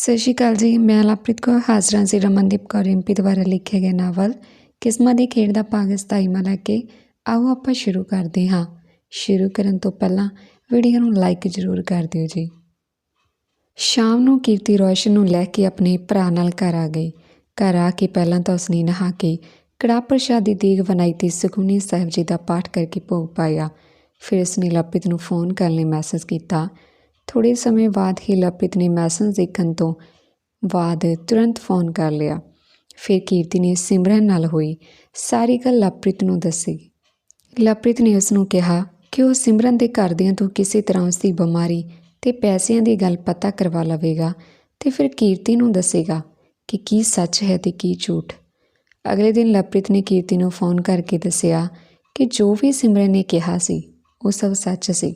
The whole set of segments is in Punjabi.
ਸਤਿ ਸ਼੍ਰੀ ਅਕਾਲ ਜੀ, ਮੈਂ ਲਵਪ੍ਰੀਤ ਕੌਰ, ਹਾਜ਼ਰਾਂ ਸੀ ਰਮਨਦੀਪ ਕੌਰ, ਰਿੰਪੀ ਦੁਆਰਾ ਲਿਖੇ ਗਏ ਨਾਵਲ ਕਿਸਮਾਂ ਦੀ ਖੇਡ ਦਾ ਭਾਗ 27ਵਾਂ ਲੈ ਕੇ। ਆਓ ਆਪਾਂ ਸ਼ੁਰੂ ਕਰਦੇ ਹਾਂ। ਸ਼ੁਰੂ ਕਰਨ ਤੋਂ ਪਹਿਲਾਂ ਵੀਡੀਓ ਨੂੰ ਲਾਈਕ ਜ਼ਰੂਰ ਕਰ ਦਿਓ ਜੀ। ਸ਼ਾਮ ਨੂੰ ਕੀਰਤੀ ਰੋਸ਼ਨ ਨੂੰ ਲੈ ਕੇ ਆਪਣੇ ਭਰਾ ਨਾਲ ਘਰ ਆ ਗਈ ਘਰ ਆ ਕੇ ਪਹਿਲਾਂ ਤਾਂ ਉਸਨੇ ਨਹਾ ਕੇ ਕੜਾਹ ਪ੍ਰਸ਼ਾਦੀ ਦੀ ਦੇਗ ਬਣਾਈ ਤੇ ਸੁਖਮਨੀ ਸਾਹਿਬ ਜੀ ਦਾ ਪਾਠ ਕਰਕੇ ਭੋਗ ਪਾਇਆ। ਫਿਰ ਉਸਨੇ ਲਵਪ੍ਰੀਤ ਨੂੰ ਫੋਨ ਕਰਨ ਲਈ ਮੈਸੇਜ ਕੀਤਾ। ਥੋੜੇ ਸਮੇਂ ਬਾਅਦ ਹੀ ਲਵਪ੍ਰੀਤ ਨੇ ਮੈਸੇਜ ਦੇਖਣ ਤੋਂ ਬਾਅਦ ਤੁਰੰਤ ਫੋਨ ਕਰ ਲਿਆ। ਫਿਰ ਕੀਰਤੀ ਨੇ ਸਿਮਰਨ ਨਾਲ ਹੋਈ। ਸਾਰੀ ਗੱਲ ਲਵਪ੍ਰੀਤ ਨੂੰ ਦੱਸੀ। ਲਵਪ੍ਰੀਤ ਨੇ ਉਸ ਨੂੰ ਕਿਹਾ ਕਿ ਉਹ ਸਿਮਰਨ ਦੇ ਘਰਦਿਆਂ ਤੋਂ ਕਿਸੇ ਤਰ੍ਹਾਂ ਉਸ ਦੀ ਬਿਮਾਰੀ ਤੇ ਪੈਸਿਆਂ ਦੀ ਗੱਲ ਪਤਾ ਕਰਵਾ ਲਵੇਗਾ ਤੇ ਫਿਰ ਕੀਰਤੀ ਨੂੰ ਦੱਸੇਗਾ ਕਿ ਕੀ ਸੱਚ ਹੈ ਤੇ ਕੀ ਝੂਠ। ਅਗਲੇ ਦਿਨ ਲਵਪ੍ਰੀਤ ਨੇ ਕੀਰਤੀ ਨੂੰ ਫੋਨ ਕਰਕੇ ਦੱਸਿਆ ਕਿ ਜੋ ਵੀ ਸਿਮਰਨ ਨੇ ਕਿਹਾ ਸੀ, ਉਹ ਸਭ ਸੱਚ ਸੀ।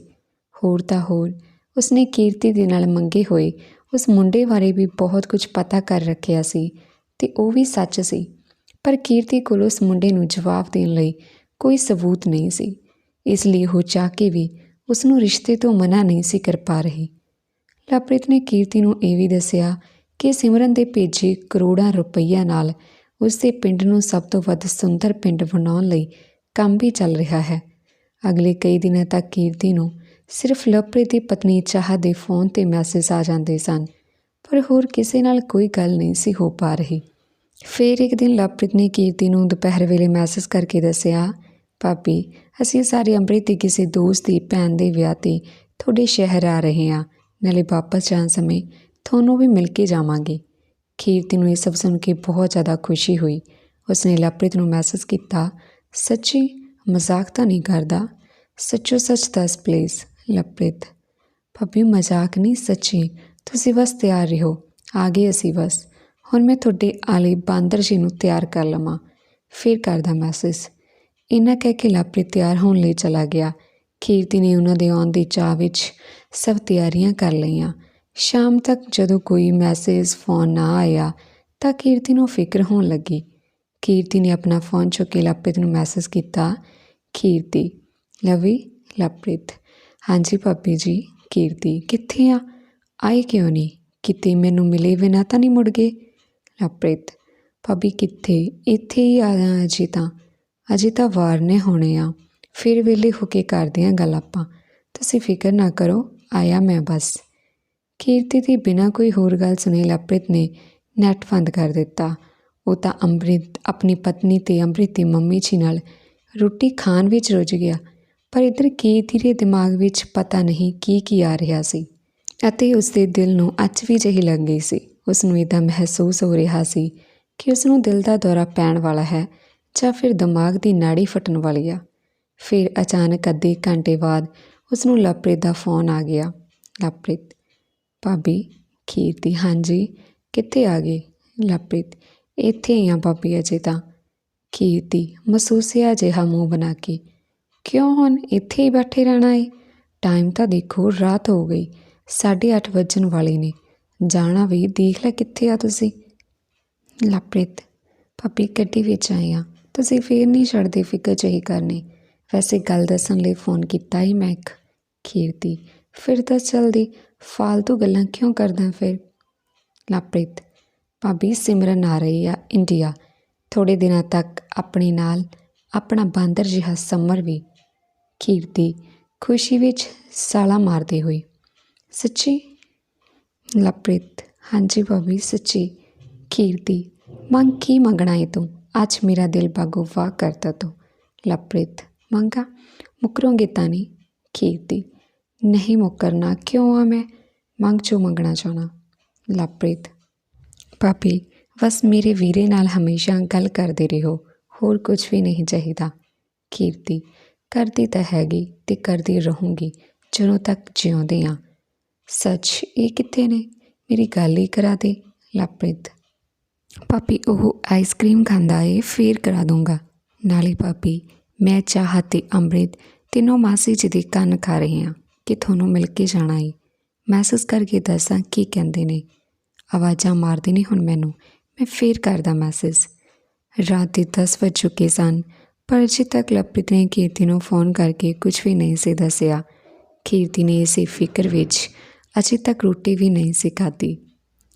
ਹੋਰ ਤਾਂ ਹੋਰ। ਉਸਨੇ ਕੀਰਤੀ ਦੇ ਨਾਲ ਮੰਗੇ ਹੋਏ ਉਸ ਮੁੰਡੇ ਬਾਰੇ ਵੀ ਬਹੁਤ ਕੁਝ ਪਤਾ ਕਰ ਰੱਖਿਆ ਸੀ ਤੇ ਉਹ ਵੀ ਸੱਚ ਸੀ। ਪਰ ਕੀਰਤੀ ਕੋਲ ਉਸ ਮੁੰਡੇ ਨੂੰ ਜਵਾਬ ਦੇਣ ਲਈ ਕੋਈ ਸਬੂਤ ਨਹੀਂ ਸੀ। ਇਸ ਲਈ ਉਹ ਚਾਹ ਕੇ ਵੀ ਉਸ ਨੂੰ ਰਿਸ਼ਤੇ ਤੋਂ ਮਨਾ ਨਹੀਂ ਸੀ ਕਰ ਪਾ ਰਹੀ। ਲਵਪ੍ਰੀਤ ਨੇ ਕੀਰਤੀ ਨੂੰ ਇਹ ਵੀ ਦੱਸਿਆ ਕਿ ਸਿਮਰਨ ਦੇ ਭੇਜੇ ਕਰੋੜਾਂ ਰੁਪਈਆ ਨਾਲ ਉਸ ਦੇ ਪਿੰਡ ਨੂੰ ਸਭ ਤੋਂ ਵੱਧ ਸੁੰਦਰ ਪਿੰਡ ਬਣਾਉਣ ਲਈ ਕੰਮ ਵੀ ਚੱਲ ਰਿਹਾ ਹੈ। ਅਗਲੇ ਕਈ ਦਿਨਾਂ ਤੱਕ ਕੀਰਤੀ ਨੂੰ ਸਿਰਫ ਲਵਪ੍ਰੀਤ ਦੀ ਪਤਨੀ ਚਾਹ ਦੇ ਫੋਨ ਤੇ ਮੈਸੇਜ ਆ ਜਾਂਦੇ ਸਨ, ਪਰ ਹੋਰ ਕਿਸੇ ਨਾਲ ਕੋਈ ਗੱਲ ਨਹੀਂ ਸੀ ਹੋ ਪਾ ਰਹੀ। ਫਿਰ ਇੱਕ ਦਿਨ ਲਵਪ੍ਰੀਤ ਨੇ ਕੀਰਤੀ ਨੂੰ ਦੁਪਹਿਰ ਵੇਲੇ ਮੈਸੇਜ ਕਰਕੇ ਦੱਸਿਆ, ਭਾਬੀ, ਅਸੀਂ ਸਾਰੇ ਅੰਮ੍ਰਿਤ ਦੇ ਕਿਸੇ ਦੋਸਤ ਦੀ ਭੈਣ ਦੇ ਵਿਆਹ ਤੇ ਤੁਹਾਡੇ ਸ਼ਹਿਰ ਆ ਰਹੇ ਹਾਂ, ਨਾਲੇ ਵਾਪਸ ਜਾਣ ਸਮੇਂ ਤੁਹਾਨੂੰ ਵੀ ਮਿਲ ਕੇ ਜਾਵਾਂਗੇ। ਕੀਰਤੀ ਨੂੰ ਇਹ ਸਭ ਸੁਣ ਕੇ ਬਹੁਤ ਜ਼ਿਆਦਾ ਖੁਸ਼ੀ ਹੋਈ। ਉਸਨੇ ਲਵਪ੍ਰੀਤ ਨੂੰ ਮੈਸੇਜ ਕੀਤਾ, ਸੱਚੀ, ਮਜ਼ਾਕ ਤਾਂ ਨਹੀਂ ਕਰਦਾ? ਸੱਚੋ ਸੱਚ ਦੱਸ ਪਲੀਜ਼ ਲਵਪ੍ਰੀਤ ਭਾਬੀ, ਮਜ਼ਾਕ ਨਹੀਂ ਸੱਚੀ? ਤੁਸੀਂ ਬਸ ਤਿਆਰ ਰਹੋ। ਆ ਗਏ ਅਸੀਂ ਬਸ। ਹੁਣ ਮੈਂ ਤੁਹਾਡੇ ਆਲੇ ਬਾਂਦਰ ਜੀ ਨੂੰ ਤਿਆਰ ਕਰ ਲਵਾਂ। ਫਿਰ ਕਰਦਾ ਮੈਸੇਜ। ਇਹਨਾਂ ਕਹਿ ਕੇ ਲਵਪ੍ਰੀਤ ਤਿਆਰ ਹੋਣ ਲਈ ਚਲਾ ਗਿਆ। ਕੀਰਤੀ ਨੇ ਉਹਨਾਂ ਦੇ ਆਉਣ ਦੀ ਚਾਹ ਵਿੱਚ ਸਭ ਤਿਆਰੀਆਂ ਕਰ ਲਈਆਂ। ਸ਼ਾਮ ਤੱਕ ਜਦੋਂ ਕੋਈ ਮੈਸੇਜ ਫੋਨ ਨਾ ਆਇਆ ਤਾਂ ਕੀਰਤੀ ਨੂੰ ਫਿਕਰ ਹੋਣ ਲੱਗੀ। ਕੀਰਤੀ ਨੇ ਆਪਣਾ ਫੋਨ ਚੁੱਕ ਕੇ ਲਵਪ੍ਰੀਤ ਨੂੰ ਮੈਸੇਜ ਕੀਤਾ ਕੀਰਤੀ ਲਵੀ ਲਵਪ੍ਰੀਤ ਹਾਂਜੀ ਭਾਬੀ ਜੀ, ਕੀਰਤੀ, ਕਿੱਥੇ ਆ? ਆਏ ਕਿਉਂ ਨਹੀਂ? ਕਿਤੇ ਮੈਨੂੰ ਮਿਲੇ ਬਿਨਾ ਤਾਂ ਨਹੀਂ ਮੁੜ ਗਏ? ਲਵਪ੍ਰੀਤ, ਭਾਬੀ ਕਿੱਥੇ? ਇੱਥੇ ਹੀ ਆਇਆ ਅਜੇ ਤਾਂ। ਅਜੇ ਤਾਂ ਵਾਰ ਨੇ ਹੋਣੇ ਆ। ਫਿਰ ਵੇਲੇ ਹੋ ਕੇ ਕਰਦੇ ਆ ਗੱਲ ਆਪਾਂ। ਤੁਸੀਂ ਫਿਕਰ ਨਾ ਕਰੋ, ਆਇਆ ਮੈਂ ਬਸ। ਕੀਰਤੀ ਦੀ ਬਿਨਾਂ ਕੋਈ ਹੋਰ ਗੱਲ ਸੁਣੇ ਲਵਪ੍ਰੀਤ ਨੇ ਨੈਟ ਬੰਦ ਕਰ ਦਿੱਤਾ। ਉਹ ਤਾਂ ਅੰਮ੍ਰਿਤ, ਆਪਣੀ ਪਤਨੀ ਤੇ ਅੰਮ੍ਰਿਤ ਦੀ ਮੰਮੀ ਜੀ ਨਾਲ ਰੋਟੀ ਖਾਣ ਵਿੱਚ ਰੁੱਝ ਗਿਆ। ਪਰ ਇਧਰ ਕੀਰਤੀ ਦੇ ਦਿਮਾਗ ਵਿੱਚ ਪਤਾ ਨਹੀਂ ਕੀ ਕੀ ਆ ਰਿਹਾ ਸੀ। ਅਤੇ ਉਸ ਦੇ ਦਿਲ ਨੂੰ ਅੱਜ ਵੀ ਜਹੀ ਲੱਗ ਗਈ ਸੀ। ਉਸ ਨੂੰ ਇਦਾਂ ਮਹਿਸੂਸ ਹੋ ਰਿਹਾ ਸੀ ਕਿ ਉਸ ਨੂੰ ਦਿਲ ਦਾ ਦੌਰਾ ਪੈਣ ਵਾਲਾ ਹੈ ਜਾਂ ਫਿਰ ਦਿਮਾਗ ਦੀ ਨਾੜੀ ਫਟਣ ਵਾਲੀ ਆ। ਫਿਰ ਅਚਾਨਕ ਅੱਧੇ ਘੰਟੇ ਬਾਅਦ ਉਸ ਨੂੰ ਲਵਪ੍ਰੀਤ ਦਾ ਫੋਨ ਆ ਗਿਆ। ਲਵਪ੍ਰੀਤ, ਭਾਬੀ ਕੀਰਤੀ ਹਾਂਜੀ, ਕਿੱਥੇ ਆ ਗਏ ਲਵਪ੍ਰੀਤ, ਇੱਥੇ ਹੀ ਆ ਭਾਬੀ ਅਜੇ ਤਾਂ। ਕੀਰਤੀ ਮਹਿਸੂਸਿਆ ਜਿਹਾ ਮੂੰਹ ਬਣਾ ਕੇ ਕਿਉਂ ਹੁਣ ਇੱਥੇ ਹੀ ਬੈਠੇ ਰਹਿਣਾ ਏ? ਟਾਈਮ ਤਾਂ ਦੇਖੋ, ਰਾਤ ਹੋ ਗਈ। 8:30 ਵੱਜਣ ਵਾਲੇ ਨੇ। ਜਾਣਾ ਵੀ, ਦੇਖ ਲੈ ਕਿੱਥੇ ਆ ਤੁਸੀਂ। ਲਵਪ੍ਰੀਤ ਭਾਬੀ ਗੱਡੀ ਵਿੱਚ ਆਏ ਆ। ਤੁਸੀਂ ਫੇਰ ਨਹੀਂ ਛੱਡਦੇ ਫਿਕਰ ਜਿਹੀ ਕਰਨੀ। ਵੈਸੇ ਗੱਲ ਦੱਸਣ ਲਈ ਫੋਨ ਕੀਤਾ ਹੀ ਮੈਂ ਇੱਕ ਕੀਰਤੀ ਫਿਰ ਤਾਂ ਚਲਦੀ ਫालतू ਗੱਲਾਂ ਕਿਉਂ ਕਰਦਾ ਫਿਰ? ਲਵਪ੍ਰੀਤ ਭਾਬੀ ਸਿਮਰਨ ਆ ਰਹੀ ਆ ਇੰਡੀਆ। ਥੋੜੇ ਦਿਨਾਂ ਤੱਕ ਆਪਣੇ ਨਾਲ, ਆਪਣਾ ਬਾਂਦਰ ਜਿਹਾ ਸਮਰ ਵੀ ਕੀਰਤੀ ਖੁਸ਼ੀ ਵਿੱਚ ਸਾਲਾ ਮਾਰਦੇ ਹੋਏ ਸੱਚੀ? ਲਵਪ੍ਰੀਤ ਹਾਂਜੀ ਭਾਬੀ, ਸੱਚੀ। ਕੀਰਤੀ ਮੰਗ ਕੀ ਮੰਗਣਾ ਹੈ ਤੂੰ? ਅੱਜ ਮੇਰਾ ਦਿਲ ਬਾਗੋ ਵਾਹ ਕਰਤਾ ਤੂੰ। ਲਵਪ੍ਰੀਤ ਮੰਗਾ? ਮੁਕਰੋਂਗੇ ਤਾਂ ਨਹੀਂ? ਕੀਰਤੀ ਨਹੀਂ ਮੁਕਰਨਾ। ਕਿਉਂ ਆ ਮੈਂ? ਮੰਗ ਚੋ ਮੰਗਣਾ ਚਾਹਣਾ। ਲਵਪ੍ਰੀਤ ਭਾਬੀ, ਬਸ ਮੇਰੇ ਵੀਰੇ ਨਾਲ ਹਮੇਸ਼ਾ ਗੱਲ ਕਰਦੇ ਰਹੋ। ਹੋਰ ਕੁਝ ਵੀ ਨਹੀਂ ਚਾਹੀਦਾ। ਕੀਰਤੀ ਕਰਦੀ ਤਾਂ ਹੈਗੀ ਤੇ ਕਰਦੀ ਰਹੂੰਗੀ, ਜਦੋਂ ਤੱਕ ਜਿਉਂਦੇ ਆ। ਸੱਚ, ਇਹ ਕਿੱਥੇ ਨੇ? ਮੇਰੀ ਗੱਲ ਹੀ ਕਰਾ ਦੇ, ਲਵਪ੍ਰੀਤ। ਪਾਪੀ ਉਹ ਆਈਸਕ੍ਰੀਮ ਖਾਂਦਾ ਏ, ਫੇਰ ਕਰਾ ਦੂੰਗਾ। ਨਾਲੇ ਪਾਪੀ ਮੈਂ ਚਾਹ ਤੇ ਅੰਮ੍ਰਿਤ ਤਿੰਨੋਂ ਮਾਸੀ ਜੀ ਦੇ ਕੰਨ ਖਾ ਰਹੇ ਹਾਂ ਕਿ ਤੁਹਾਨੂੰ ਮਿਲ ਕੇ ਜਾਣਾ ਏ। ਮੈਸੇਜ ਕਰਕੇ ਦੱਸਾਂ ਕੀ ਕਹਿੰਦੇ ਨੇ। ਆਵਾਜ਼ਾਂ ਮਾਰਦੇ ਨੇ ਹੁਣ ਮੈਨੂੰ। ਮੈਂ ਫੇਰ ਕਰਦਾ ਮੈਸੇਜ ਰਾਤ ਦੇ 10 ਵੱਜ ਚੁੱਕੇ ਸਨ। ਪਰ ਅਜੇ ਤੱਕ ਲਵਪ੍ਰੀਤ ਨੇ ਕੀਰਤੀ ਨੂੰ ਫੋਨ ਕਰਕੇ ਕੁਝ ਵੀ ਨਹੀਂ ਸੀ ਦੱਸਿਆ। ਕੀਰਤੀ ਨੇ ਇਸੇ ਫਿਕਰ ਵਿੱਚ ਅਜੇ ਤੱਕ ਰੋਟੀ ਵੀ ਨਹੀਂ ਸੀ ਖਾਧੀ।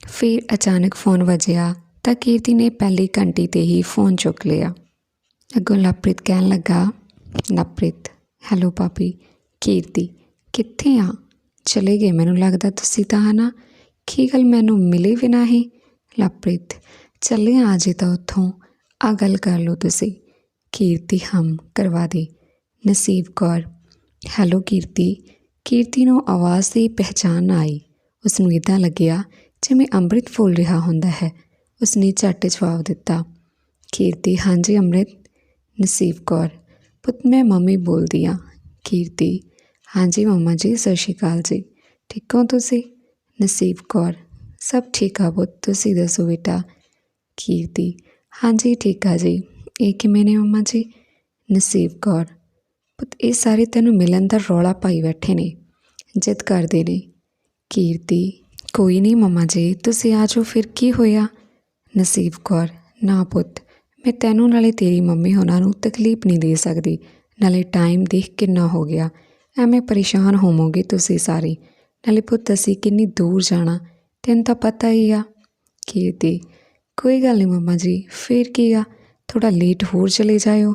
ਫਿਰ ਅਚਾਨਕ ਫੋਨ ਵੱਜਿਆ ਤਾਂ ਕੀਰਤੀ ਨੇ ਪਹਿਲੀ ਘੰਟੀ ਤੇ ਹੀ ਫੋਨ ਚੁੱਕ ਲਿਆ। ਅੱਗੋਂ ਲਵਪ੍ਰੀਤ ਕਹਿਣ ਲੱਗਾ ਲਵਪ੍ਰੀਤ ਹੈਲੋ ਪਾਪੀ ਕੀਰਤੀ, ਕਿੱਥੇ ਆ? ਚਲੇ ਗਏ, ਮੈਨੂੰ ਲੱਗਦਾ ਤੁਸੀਂ ਤਾਂ ਹਨਾ? ਕੀ ਗੱਲ ਮੈਨੂੰ ਮਿਲੇ ਵੀ ਹੀ? ਲਵਪ੍ਰੀਤ ਚੱਲੇ ਆ ਜੇ ਤਾਂ ਉੱਥੋਂ। ਆ ਗੱਲ ਕਰ ਲਓ ਤੁਸੀਂ। ਕੀਰਤੀ ਹਮ ਕਰਵਾ ਦੇ। ਨਸੀਬ ਕੌਰ, ਹੈਲੋ ਕੀਰਤੀ ਕੀਰਤੀ ਨੂੰ ਆਵਾਜ਼ ਦੀ ਪਹਿਚਾਨ ਆਈ। ਉਸ ਨੂੰ ਇਦਾਂ ਲੱਗਿਆ ਜਿਵੇਂ ਅੰਮ੍ਰਿਤ ਫੁੱਲ ਰਿਹਾ ਹੁੰਦਾ ਹੈ। ਉਸਨੇ ਝੱਟ ਜਵਾਬ ਦਿੱਤਾ, ਕੀਰਤੀ, ਹਾਂਜੀ ਅੰਮ੍ਰਿਤ। ਨਸੀਬ ਕੌਰ, ਪੁੱਤ, ਮੈਂ ਮੰਮੀ ਬੋਲਦੀ ਆ। ਕੀਰਤੀ, ਹਾਂਜੀ ਮੰਮਾ ਜੀ, ਸਤਿ ਸ਼੍ਰੀ ਅਕਾਲ ਜੀ। ਠੀਕ ਹੋ ਤੁਸੀਂ? ਨਸੀਬ ਕੌਰ, ਸਭ ਠੀਕ ਆ ਪੁੱਤ, ਤੁਸੀਂ ਦੱਸੋ ਬੇਟਾ? ਕੀਰਤੀ, ਹਾਂਜੀ ਠੀਕ ਆ ਜੀ। ਇਹ ਕਿਵੇਂ ਨੇ ਮੰਮਾ ਜੀ? ਨਸੀਬ ਕੌਰ, ਪੁੱਤ ਇਹ ਸਾਰੇ ਤੈਨੂੰ ਮਿਲਣ ਦਾ ਰੌਲਾ ਪਾਈ ਬੈਠੇ ਨੇ, ਜਿੱਦ ਕਰਦੇ ਨੇ। ਕੀਰਤੀ, ਕੋਈ ਨਹੀਂ ਮੰਮਾ ਜੀ, ਤੁਸੀਂ ਆ ਜਾਓ ਫਿਰ ਕੀ ਹੋਇਆ? ਨਸੀਬ ਕੌਰ, ਨਾ ਪੁੱਤ, ਮੈਂ ਤੈਨੂੰ ਨਾਲੇ ਤੇਰੀ ਮੰਮੀ ਹੋਣਾ ਨੂੰ ਤਕਲੀਫ ਨਹੀਂ ਦੇ ਸਕਦੀ, ਨਾਲੇ ਟਾਈਮ ਦੇਖ ਕਿੰਨਾ ਹੋ ਗਿਆ। ਐਵੇਂ ਪਰੇਸ਼ਾਨ ਹੋਵੋਗੇ ਤੁਸੀਂ ਸਾਰੇ। ਨਾਲੇ ਪੁੱਤ ਅਸੀਂ ਕਿੰਨੀ ਦੂਰ ਜਾਣਾ, ਤੈਨੂੰ ਤਾਂ ਪਤਾ ਹੀ ਆ। ਕੀਰਤੀ, ਕੋਈ ਗੱਲ ਨਹੀਂ ਮੰਮਾ ਜੀ, ਫਿਰ ਕੀ ਆ? ਥੋੜਾ ਲੇਟ ਹੋਰ ਚਲੇ ਜਾਇਓ।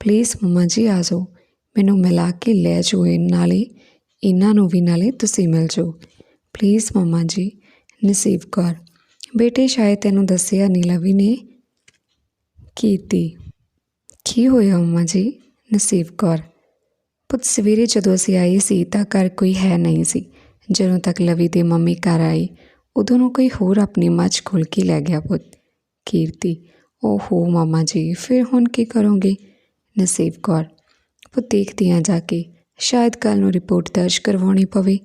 ਪਲੀਜ਼ ਮੰਮਾ ਜੀ ਆ ਜਾਓ। ਮੈਨੂੰ ਮਿਲਾ ਕੇ ਲੈ ਜਾਓ ਇਹ ਨਾਲੇ। ਇਹਨਾਂ ਨੂੰ ਵੀ ਨਾਲੇ ਤੁਸੀਂ ਮਿਲ ਜਾਓ। ਪਲੀਜ਼ ਮੰਮਾ ਜੀ, ਨਸੀਬ ਕੌਰ। ਬੇਟੇ ਸ਼ਾਇਦ ਤੈਨੂੰ ਦੱਸਿਆ ਨਹੀਂ ਲਵੀ ਨੇ ਕੀਰਤੀ ਕੀ ਹੋਇਆ ਮੰਮਾ ਜੀ, ਨਸੀਬ ਕੌਰ? ਪੁੱਤ ਸਵੇਰੇ ਜਦੋਂ ਅਸੀਂ ਆਏ ਸੀ ਤਾਂ ਘਰ ਕੋਈ ਹੈ ਨਹੀਂ ਸੀ। ਜਦੋਂ ਤੱਕ ਲਵੀ ਦੇ ਮੰਮੀ ਘਰ ਆਈ, ਉਦੋਂ ਨੂੰ ਕੋਈ ਹੋਰ ਆਪਣੀ ਮੱਝ ਖੋਲ ਕੇ ਲੈ ਗਿਆ ਪੁੱਤ। ਕੀਰਤੀ ਓਹੋ ਮਾਮਾ ਜੀ, ਫਿਰ ਹੁਣ ਕੀ ਕਰੋਗੇ? ਨਸੀਬ ਕੌਰ ਪੁੱਤ ਦੇਖਦੀ ਹਾਂ ਜਾ ਕੇ ਸ਼ਾਇਦ ਕੱਲ ਨੂੰ ਰਿਪੋਰਟ ਦਰਜ ਕਰਵਾਉਣੀ ਪਵੇ।